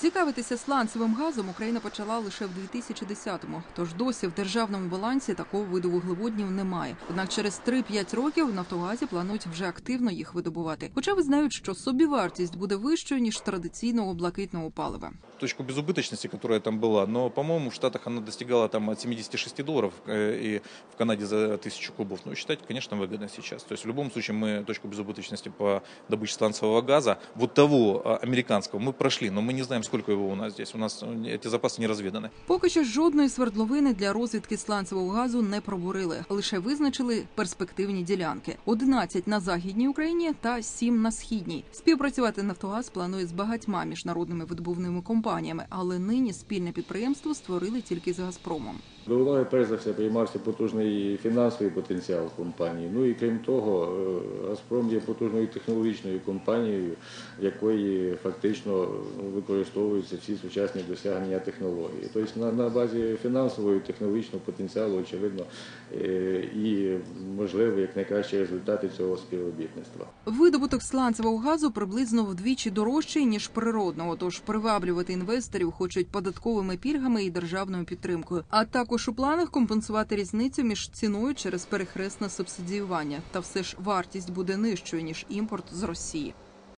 Цікавитися сланцевим газом Україна почала лише в 2010-му, Тож досі в державному балансі такого виду вуглеводнів немає. Однак через 3-5 років в Нафтогазі планують вже активно їх видобувати. Хоча визнають, що собівартість буде вищою ніж традиційного блакитного палива. точку безубыточности, которая там была, но, по-моему, в Штатах она достигала там от 76 долларов э, и в Канаде за тысячу кубов. Ну, считать, конечно, выгодно сейчас. То есть в любом случае мы точку безубыточности по добыче сланцевого газа, вот того а, американского, мы прошли, но мы не знаем, сколько его у нас здесь. У нас э, эти запасы не разведаны. Поки що жодної свердловини для розвідки сланцевого газу не пробурили, лише визначили перспективні ділянки: 11 на західній Україні та 7 на східній. Співпрацювати Нафтогаз планує з багатьма міжнародними видобувними компаніями, але нині спільне підприємство створили тільки з Газпромом. До уваги перш за все приймався потужний фінансовий потенціал компанії. Ну і крім того, е, Газпром є потужною технологічною компанією, в якої фактично використовуються всі сучасні досягнення технології. Тобто на, на базі фінансового і технологічного потенціалу, очевидно, е, і можливі як найкращі результати цього співробітництва. Видобуток сланцевого газу приблизно вдвічі дорожчий ніж природного, тож приваблювати інвесторів хочуть податковими пільгами і державною підтримкою. А також у планах компенсувати різницю між ціною через перехресне субсидіювання. Та все ж вартість буде нижчою ніж імпорт з Росії.